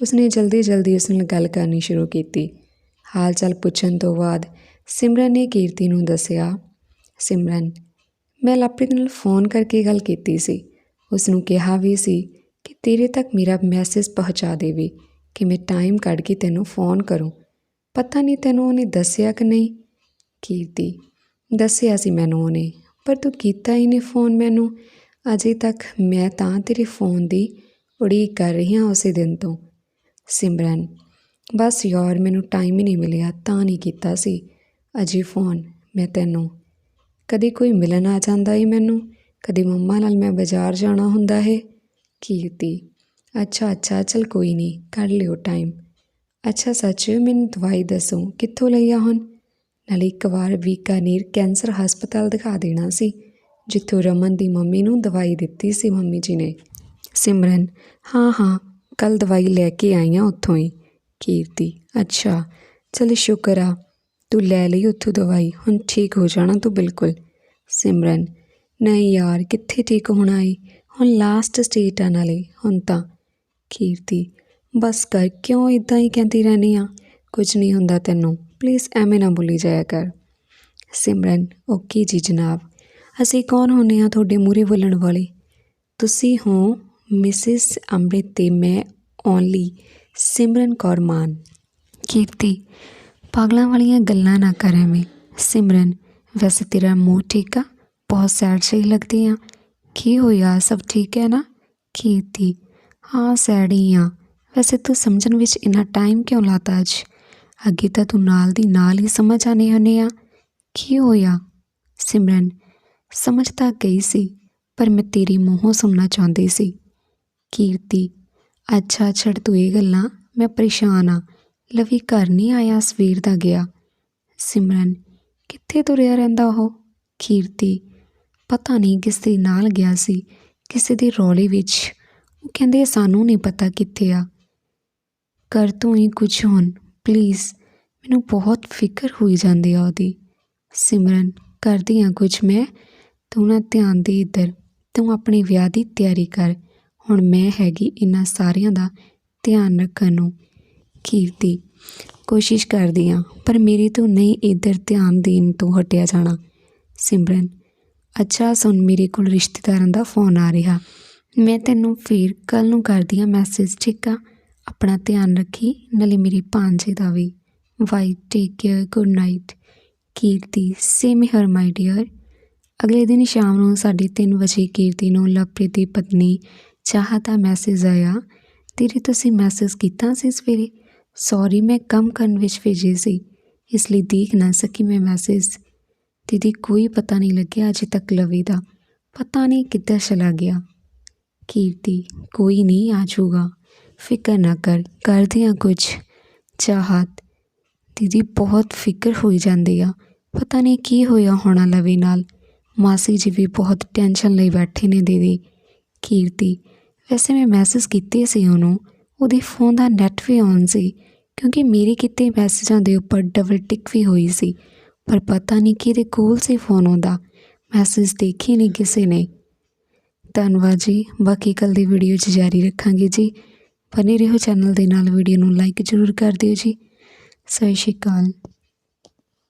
ਉਸਨੇ ਜਲਦੀ ਜਲਦੀ ਉਸ ਨਾਲ ਗੱਲ ਕਰਨੀ ਸ਼ੁਰੂ ਕੀਤੀ। ਹਾਲ ਚਾਲ ਪੁੱਛਣ ਤੋਂ ਬਾਅਦ ਸਿਮਰਨ ਨੇ ਕੀਰਤੀ ਨੂੰ ਦੱਸਿਆ, ਸਿਮਰਨ, ਮੈਂ ਲਵਪ੍ਰੀਤ ਨਾਲ ਫੋਨ ਕਰਕੇ ਗੱਲ ਕੀਤੀ ਸੀ। ਉਸ ਨੂੰ ਕਿਹਾ ਵੀ ਸੀ ਕਿ ਤੇਰੇ ਤੱਕ ਮੇਰਾ ਮੈਸੇਜ ਪਹੁੰਚਾ ਦੇਵੇ, ਕਿ ਮੈਂ ਟਾਈਮ ਕੱਢ ਕੇ ਤੈਨੂੰ ਫੋਨ ਕਰੂੰ। ਪਤਾ ਨਹੀਂ ਤੈਨੂੰ ਉਹਨੇ ਦੱਸਿਆ ਕਿ ਨਹੀਂ? ਕੀਰਤੀ, ਦੱਸਿਆ ਸੀ ਮੈਨੂੰ ਉਹਨੇ, ਪਰ ਤੂੰ ਕੀਤਾ ਹੀ ਨਹੀਂ ਫੋਨ ਮੈਨੂੰ। ਅਜੇ ਤੱਕ ਮੈਂ ਤਾਂ ਤੇਰੇ ਫੋਨ ਦੀ ਉਡੀਕ ਕਰ ਰਹੀ ਹਾਂ ਉਸੇ ਦਿਨ ਤੋਂ। ਸਿਮਰਨ, ਬਸ ਯਾਰ, ਮੈਨੂੰ ਟਾਈਮ ਹੀ ਨਹੀਂ ਮਿਲਿਆ, ਤਾਂ ਨਹੀਂ ਕੀਤਾ ਸੀ। ਅਜੇ ਫੋਨ, ਮੈਂ ਤੈਨੂੰ, ਕਦੇ ਕੋਈ ਮਿਲਣ ਆ ਜਾਂਦਾ ਏ ਮੈਨੂੰ? ਕਦੇ ਮੰਮਾ ਨਾਲ ਮੈਂ ਬਾਜ਼ਾਰ ਜਾਣਾ ਹੁੰਦਾ ਹੈ? ਕੀਰਤੀ, ਅੱਛਾ ਅੱਛਾ, ਚਲ ਕੋਈ ਨਹੀਂ, ਕਰ ਲਿਓ ਟਾਈਮ ਅੱਛਾ ਸੱਚ, ਮੈਨੂੰ ਦਵਾਈ ਦੱਸੋ, ਕਿੱਥੋਂ ਲਈ ਆ ਹੁਣ? ਨਾਲੇ ਇੱਕ ਵਾਰ ਬੀਕਾਨੇਰ ਕੈਂਸਰ ਹਸਪਤਾਲ ਦਿਖਾ ਦੇਣਾ ਸੀ, ਜਿੱਥੋਂ ਰਮਨ ਦੀ ਮੰਮੀ ਨੂੰ ਦਵਾਈ ਦਿੱਤੀ ਸੀ ਮੰਮੀ ਜੀ ਨੇ। ਸਿਮਰਨ, ਹਾਂ ਹਾਂ ਕੱਲ ਦਵਾਈ ਲੈ ਕੇ ਆਈ ਹਾਂ ਉੱਥੋਂ ਹੀ। ਕੀਰਤੀ, ਅੱਛਾ, ਚਲ ਸ਼ੁਕਰ ਆ, ਤੂੰ ਲੈ ਲਈ ਉੱਥੋਂ ਦਵਾਈ, ਹੁਣ ਠੀਕ ਹੋ ਜਾਣਾ ਤੂੰ ਬਿਲਕੁਲ। ਸਿਮਰਨ, ਨਹੀਂ ਯਾਰ, ਕਿੱਥੇ ਠੀਕ ਹੋਣਾ ਏ? ਹੁਣ ਲਾਸਟ ਸਟੇਟ ਆ ਨਾਲੇ, ਹੁਣ ਤਾਂ। ਕੀਰਤੀ ਬਸ ਕਰ, ਕਿਉਂ ਇਦਾਂ ਹੀ ਕਹਿੰਦੀ ਰਹਿੰਦੀ ਆ? ਕੁਝ ਨਹੀਂ ਹੁੰਦਾ ਤੈਨੂੰ। ਪਲੀਜ਼ ਐਵੇਂ ਨਾ ਬੋਲੀ ਜਾਇਆ ਕਰ। ਸਿਮਰਨ, ਓਕੇ ਜੀ ਜਨਾਬ। ਅਸੀਂ ਕੌਣ ਹੁੰਨੇ ਆ ਤੁਹਾਡੇ ਮੂਰੇ ਬੋਲਣ ਵਾਲੇ? ਤੁਸੀਂ ਹੋ ਮਿਸਿਸ ਅੰਮ੍ਰਿਤ ਤੇ ਮੈਂ, ਓਨਲੀ ਸਿਮਰਨ ਕੌਰ ਮਾਨ। ਕੀਰਤੀ, ਪਾਗਲਾਂ ਵਾਲੀਆਂ ਗੱਲਾਂ ਨਾ ਕਰ ਐਵੇਂ। ਸਿਮਰਨ, ਵੈਸੇ ਤੇਰਾ ਮੂੰਹ ਠੀਕ ਆ? ਬਹੁਤ ਸੈਡ ਜਿਹੀ ਲੱਗਦੀ ਆ। ਕੀ ਹੋਇਆ? ਸਭ ਠੀਕ ਹੈ ਨਾ? ਕੀਰਤੀ, ਹਾਂ ਸੈਡ ਹੀ ਆ। ਵੈਸੇ ਤੂੰ ਸਮਝਣ ਵਿੱਚ ਇੰਨਾ ਟਾਈਮ ਕਿਉਂ ਲਾਤਾ ਅੱਜ? ਅੱਗੇ ਤਾਂ ਤੂੰ ਨਾਲ ਦੀ ਨਾਲ ਹੀ ਸਮਝ ਆਨੇ ਹੁੰਨੇ ਆ। ਕੀ ਹੋਇਆ? ਸਿਮਰਨ, ਸਮਝ ਤਾਂ ਗਈ ਸੀ, ਪਰ ਮੈਂ ਤੇਰੀ ਮੂੰਹੋਂ ਸੁਣਨਾ ਚਾਹੁੰਦੀ ਸੀ। ਕੀਰਤੀ, ਅੱਛਾ, ਛੱਡ ਤੂੰ ਇਹ ਗੱਲਾਂ, ਮੈਂ ਪਰੇਸ਼ਾਨ ਆ। ਲਵੀ ਘਰ ਨਹੀਂ ਆਇਆ, ਸਵੇਰ ਦਾ ਗਿਆ। ਸਿਮਰਨ, ਕਿੱਥੇ ਤੁਰਿਆ ਰਹਿੰਦਾ ਉਹ? ਕੀਰਤੀ, ਪਤਾ ਨਹੀਂ ਕਿਸ ਦੇ ਨਾਲ ਗਿਆ ਸੀ, ਕਿਸੇ ਦੇ ਰੌਲੇ ਵਿੱਚ। ਉਹ ਕਹਿੰਦੇ ਸਾਨੂੰ ਨਹੀਂ ਪਤਾ ਕਿੱਥੇ ਆ। ਘਰ ਤੋਂ ਹੀ ਕੁਝ ਹੁਣ। ਪਲੀਜ਼ ਮੈਨੂੰ ਬਹੁਤ ਫਿਕਰ ਹੋਈ ਜਾਂਦੀ ਆ ਉਹਦੀ। ਸਿਮਰਨ, ਕਰਦੀ ਆ ਕੁਝ ਮੈਂ। ਤੂੰ ਨਾ ਧਿਆਨ ਦੇ ਇੱਧਰ। ਤੂੰ ਆਪਣੇ ਵਿਆਹ ਦੀ ਤਿਆਰੀ ਕਰ। ਹੁਣ ਮੈਂ ਹੈਗੀ ਇਹਨਾਂ ਸਾਰਿਆਂ ਦਾ ਧਿਆਨ ਰੱਖਣ ਨੂੰ। ਕੀਰਤੀ, ਕੋਸ਼ਿਸ਼ ਕਰਦੀ ਹਾਂ ਪਰ ਮੇਰੇ ਤੋਂ ਨਹੀਂ ਇੱਧਰ ਧਿਆਨ ਦੇਣ ਤੋਂ ਹਟਿਆ ਜਾਣਾ। ਸਿਮਰਨ, ਅੱਛਾ, ਸੁਣ, ਮੇਰੇ ਕੋਲ ਰਿਸ਼ਤੇਦਾਰਾਂ ਦਾ ਫੋਨ ਆ ਰਿਹਾ। ਮੈਂ ਤੈਨੂੰ ਫਿਰ ਕੱਲ ਨੂੰ ਕਰਦੀ ਹਾਂ ਮੈਸੇਜ ਠੀਕ ਆ? ਆਪਣਾ ਧਿਆਨ ਰੱਖੀ, ਨਾਲੇ ਮੇਰੇ ਭਾਂਜੇ ਦਾ ਵੀ। Why take care good night Kirti same here my dear ਅਗਲੇ ਦਿਨ ਸ਼ਾਮ ਨੂੰ 3:30 ਵਜੇ ਕੀਰਤੀ ਨੂੰ ਲਵਪ੍ਰੀਤ ਦੀ ਪਤਨੀ ਚਾਹ ਦਾ ਮੈਸੇਜ ਆਇਆ। ਤੇਰੇ ਤੁਸੀਂ ਮੈਸੇਜ ਕੀਤਾ ਸੀ ਸਵੇਰੇ? ਸੌਰੀ ਮੈਂ ਕੰਮ ਕਰਨ ਵਿੱਚ ਭੇਜੇ ਸੀ। ਇਸ ਲਈ ਦੇਖ ਨਾ ਸਕੀ ਮੈਂ ਮੈਸੇਜ ਦੀਦੀ, ਕੋਈ ਪਤਾ ਨਹੀਂ ਲੱਗਿਆ ਅਜੇ ਤੱਕ ਲਵੀ ਦਾ। ਪਤਾ ਨਹੀਂ ਕਿੱਧਰ ਚਲਾ ਗਿਆ। ਕੀਰਤੀ, ਕੋਈ ਨਹੀਂ ਆ ਜਾਊਗਾ। ਫਿਕਰ ਨਾ ਕਰ ਕਰਦੇ ਆ ਕੁਝ ਚਾਹਤ, ਦੀਦੀ ਬਹੁਤ ਫਿਕਰ ਹੋਈ ਜਾਂਦੀ ਆ। ਪਤਾ ਨਹੀਂ ਕੀ ਹੋਇਆ ਹੋਣਾ ਲਵੀ ਨਾਲ। ਮਾਸੀ ਜੀ ਵੀ ਬਹੁਤ ਟੈਨਸ਼ਨ ਲਈ ਬੈਠੇ ਨੇ ਦੀਦੀ। ਕੀਰਤੀ, ਵੈਸੇ ਮੈਂ ਮੈਸੇਜ ਕੀਤੇ ਸੀ ਉਹਨੂੰ। ਉਹਦੇ ਫੋਨ ਦਾ ਨੈਟ ਵੀ ਔਨ ਸੀ, ਕਿਉਂਕਿ ਮੇਰੇ ਕਿਤੇ ਮੈਸੇਜਾਂ ਦੇ ਉੱਪਰ ਡਬਲ ਟਿਕ ਵੀ ਹੋਈ ਸੀ। ਪਰ ਪਤਾ ਨਹੀਂ ਕਿਹਦੇ ਕੋਲ ਸੀ ਫੋਨ ਉਹਦਾ। ਮੈਸੇਜ ਦੇਖੇ ਨਹੀਂ ਕਿਸੇ ਨੇ। ਧੰਨਵਾਦ ਜੀ, ਬਾਕੀ ਕੱਲ ਦੀ ਵੀਡੀਓ 'ਚ ਜਾਰੀ ਰੱਖਾਂਗੇ ਜੀ। ਬਨੇ ਰਹੋ ਚੈਨਲ ਦੇ ਨਾਲ ਵੀਡੀਓ ਨੂੰ ਲਾਈਕ ਜ਼ਰੂਰ ਕਰ ਦਿਓ ਜੀ। ਸਤਿ ਸ਼੍ਰੀ ਅਕਾਲ।